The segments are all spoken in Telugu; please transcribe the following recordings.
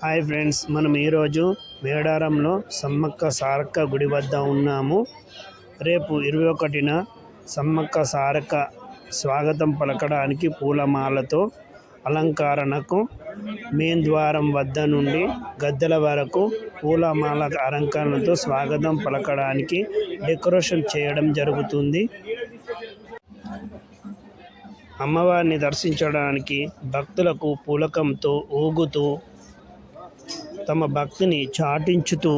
హాయ్ ఫ్రెండ్స్ మనం ఈరోజు మేడారంలో సమ్మక్క సారక్క గుడి వద్ద ఉన్నాము. రేపు ఇరవై ఒకటిన సమ్మక్క సారక్క స్వాగతం పలకడానికి పూలమాలతో అలంకరణకు మెయిన్ ద్వారం వద్ద నుండి గద్దెల వరకు పూలమాల అలంకరణతో స్వాగతం పలకడానికి డెకరేషన్ చేయడం జరుగుతుంది. అమ్మవారిని దర్శించడానికి భక్తులకు పూలకంతో ఊగుతూ తమ భక్తిని చాటించుతూ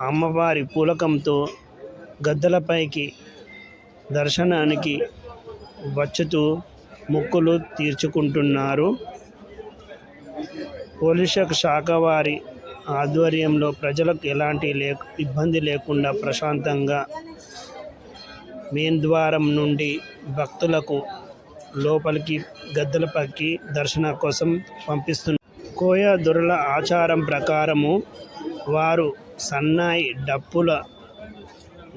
అమ్మవారి పూలకంతో గద్దెలపైకి దర్శనానికి వచ్చుతూ మొక్కులు తీర్చుకుంటున్నారు. పోలీసు శాఖ వారి ఆధ్వర్యంలో ప్రజలకు ఎలాంటి లే ఇబ్బంది లేకుండా ప్రశాంతంగా మెయిన్ ద్వారం నుండి భక్తులకు లోపలికి గద్దలపైకి దర్శన కోసం పంపిస్తున్నారు కోయ దొరల ఆచారం ప్రకారము వారు సన్నాయి డప్పుల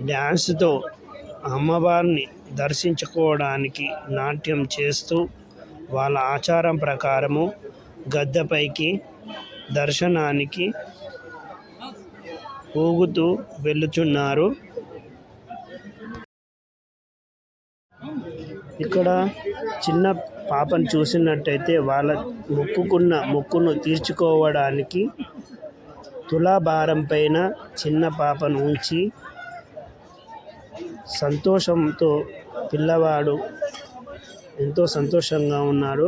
డ్యాన్స్తో అమ్మవారిని దర్శించుకోవడానికి నాట్యం చేస్తూ వాళ్ళ ఆచారం ప్రకారము గద్దెపైకి దర్శనానికి ఊగుతూ వెళ్ళుచున్నారు. ఇక్కడ చిన్న పాపను చూసినట్టయితే వాళ్ళ మొక్కుకున్న మొక్కును తీర్చుకోవడానికి తులాభారం పైన చిన్న పాపను ఉంచి సంతోషంతో పిల్లవాడు ఎంతో సంతోషంగా ఉన్నాడు.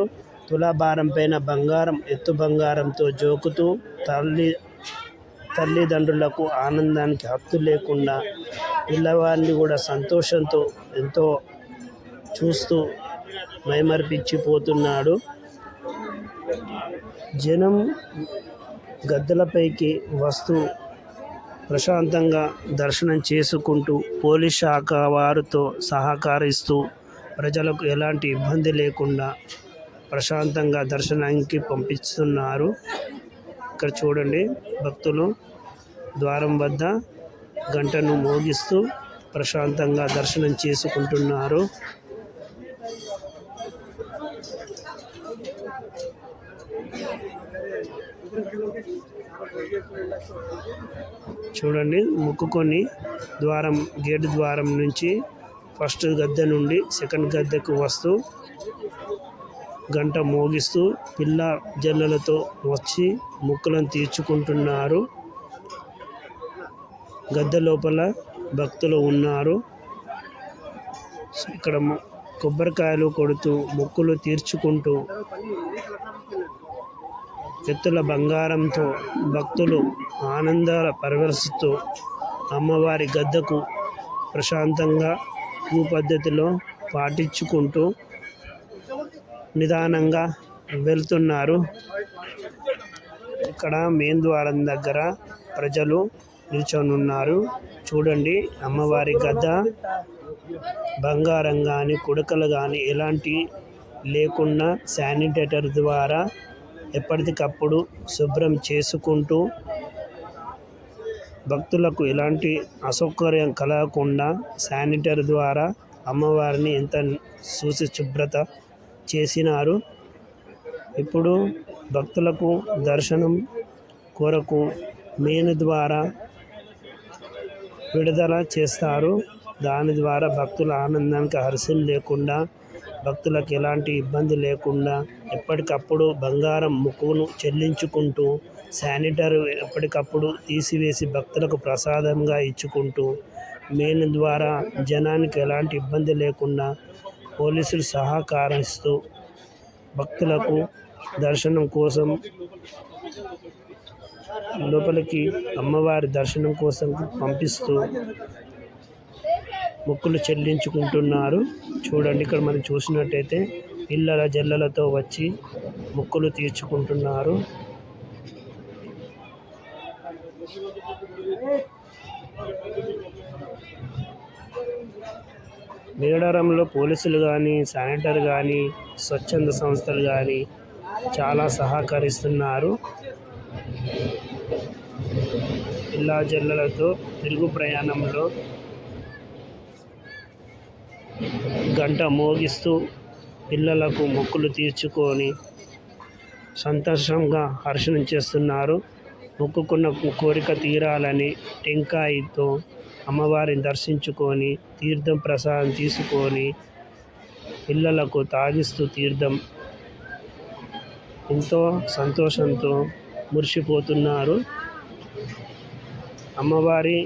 తులాభారం పైన బంగారం ఎత్తు బంగారంతో జోకుతూ తల్లి తల్లిదండ్రులకు ఆనందానికి హత్తు లేకుండా పిల్లవాడిని కూడా సంతోషంతో ఎంతో చూస్తూ మైమర్పించిపోతున్నాడు. జనం గద్దలపైకి వస్తూ ప్రశాంతంగా దర్శనం చేసుకుంటూ పోలీస్ శాఖ వారితో సహకరిస్తూ ప్రజలకు ఎలాంటి ఇబ్బంది లేకుండా ప్రశాంతంగా దర్శనానికి పంపిస్తున్నారు. ఇక్కడ చూడండి భక్తులు ద్వారం వద్ద గంటను మోగిస్తూ ప్రశాంతంగా దర్శనం చేసుకుంటున్నారు. చూడండి మొక్కుకొని ద్వారం గేట్ ద్వారం నుంచి ఫస్ట్ గద్దె నుండి సెకండ్ గద్దెకు వస్తూ గంట మోగిస్తూ పిల్ల జల్లలతో వచ్చి మొక్కులను తీర్చుకుంటున్నారు. గద్దె లోపల భక్తులు ఉన్నారు. ఇక్కడ కొబ్బరికాయలు కొడుతూ మొక్కులు తీర్చుకుంటూ ఎత్తుల బంగారంతో భక్తులు ఆనందాల పరవరిస్తూ అమ్మవారి గద్దకు ప్రశాంతంగా ఈ పద్ధతిలో పాటించుకుంటూ నిదానంగా వెళ్తున్నారు. ఇక్కడ మెయిన్ ద్వారం దగ్గర ప్రజలు నిల్చొని ఉన్నారు చూడండి అమ్మవారి గద్ద బంగారం కానీ కుడకలు కానీ ఎలాంటి లేకుండా శానిటేటర్ ద్వారా ఎప్పటికప్పుడు శుభ్రం చేసుకుంటూ భక్తులకు ఎలాంటి అసౌకర్యం కలగకుండా శానిటర్ ద్వారా అమ్మవారిని ఎంత చూసి శుభ్రత చేసినారు. ఇప్పుడు భక్తులకు దర్శనం కొరకు మేను ద్వారా విడుదల చేస్తారు. దాని ద్వారా భక్తుల ఆనందానికి హర్షం లేకుండా భక్తులకు ఎలాంటి ఇబ్బంది లేకుండా ఎప్పటికప్పుడు బంగారం ముక్కును చెల్లించుకుంటూ శానిటరీ ఎప్పటికప్పుడు తీసివేసి భక్తులకు ప్రసాదంగా ఇచ్చుకుంటూ మెయిన్ ద్వారా జనానికి ఎలాంటి ఇబ్బంది లేకుండా పోలీసులు సహకరిస్తూ భక్తులకు దర్శనం కోసం లోపలికి అమ్మవారి దర్శనం కోసం పంపిస్తూ మొక్కులు చెల్లించుకుంటున్నారు. చూడండి ఇక్కడ మనం చూసినట్టయితే పిల్లల జల్లలతో వచ్చి మొక్కులు తీర్చుకుంటున్నారు. మేడారంలో పోలీసులు కానీ శానిటర్ కానీ స్వచ్ఛంద సంస్థలు కానీ చాలా సహకరిస్తున్నారు. పిల్లా జల్లలతో తెలుగు ప్రయాణంలో గంట మోగిస్తూ పిల్లలకు మొక్కులు తీర్చుకొని సంతోషంగా హర్షణం చేస్తున్నారు. మొక్కుకున్న కోరిక తీరాలని టెంకాయతో అమ్మవారిని దర్శించుకొని తీర్థం ప్రసాదం తీసుకొని పిల్లలకు తాగిస్తూ తీర్థం ఎంతో సంతోషంతో మురిసిపోతున్నారు. అమ్మవారి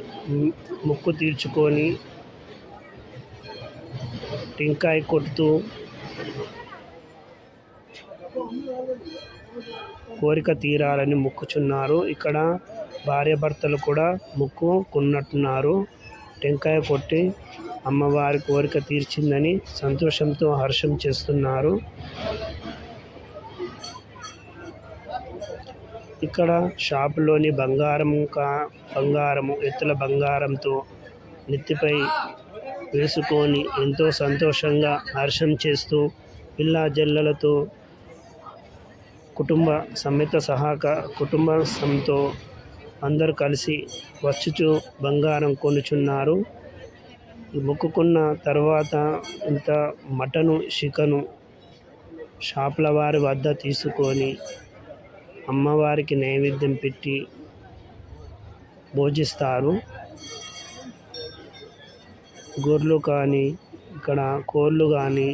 మొక్కు తీర్చుకొని టెంకాయ కొడుతూ కోరిక తీరాలని మొక్కుచున్నారు. ఇక్కడ భార్యాభర్తలు కూడా మొక్కుకున్నట్టున్నారు టెంకాయ కొట్టి అమ్మవారి కోరిక తీర్చిందని సంతోషంతో హర్షం చేస్తున్నారు. ఇక్కడ షాపులోని బంగారం కా బంగారము ఎత్తుల బంగారంతో నెత్తిపై వేసుకొని ఎంతో సంతోషంగా హర్షం చేస్తూ పిల్లా జల్లలతో కుటుంబ సమేత సహాక కుటుంబంతో అందరూ కలిసి వచ్చుచు బంగారం కొనుచున్నారు. మొక్కుకున్న తర్వాత ఇంత మటను చికెను షాపుల వారి వద్ద తీసుకొని అమ్మవారికి నైవేద్యం పెట్టి భోజిస్తారు. గొర్రెలు కానీ ఇక్కడ కోళ్ళు కానీ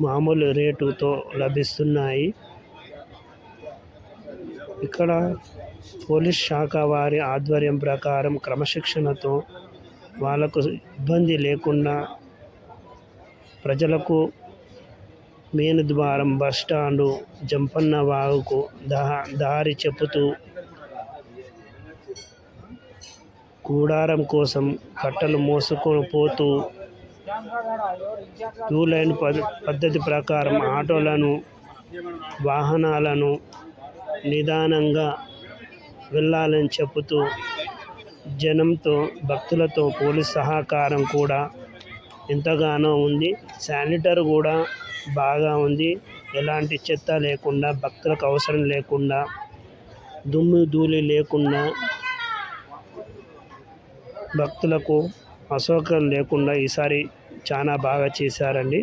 మామూలు రేటుతో లభిస్తున్నాయి. ఇక్కడ పోలీస్ శాఖ వారి ఆధ్వర్యం ప్రకారం క్రమశిక్షణతో వాళ్ళకు ఇబ్బంది లేకుండా ప్రజలకు మేను ద్వారం బస్ స్టాండు జంపన్న వాగుకు దహ దారి చెబుతూ కూడారం కోసం కట్టలు మోసుకొని పోతూ టూ లైన్ పద్ధతి ప్రకారం ఆటోలను వాహనాలను నిదానంగా వెళ్ళాలని చెబుతూ జనంతో భక్తులతో పోలీస్ సహకారం కూడా ఎంతగానో ఉంది. శానిటర్ కూడా బాగా ఉంది. ఎలాంటి చెత్త లేకుండా భక్తులకు అవసరం లేకుండా దుమ్ము ధూళి లేకుండా భక్తులకు అసౌకర్యం లేకుండా ఈసారి చాలా బాగా చేశారండి.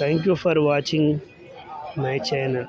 Thank you for watching my channel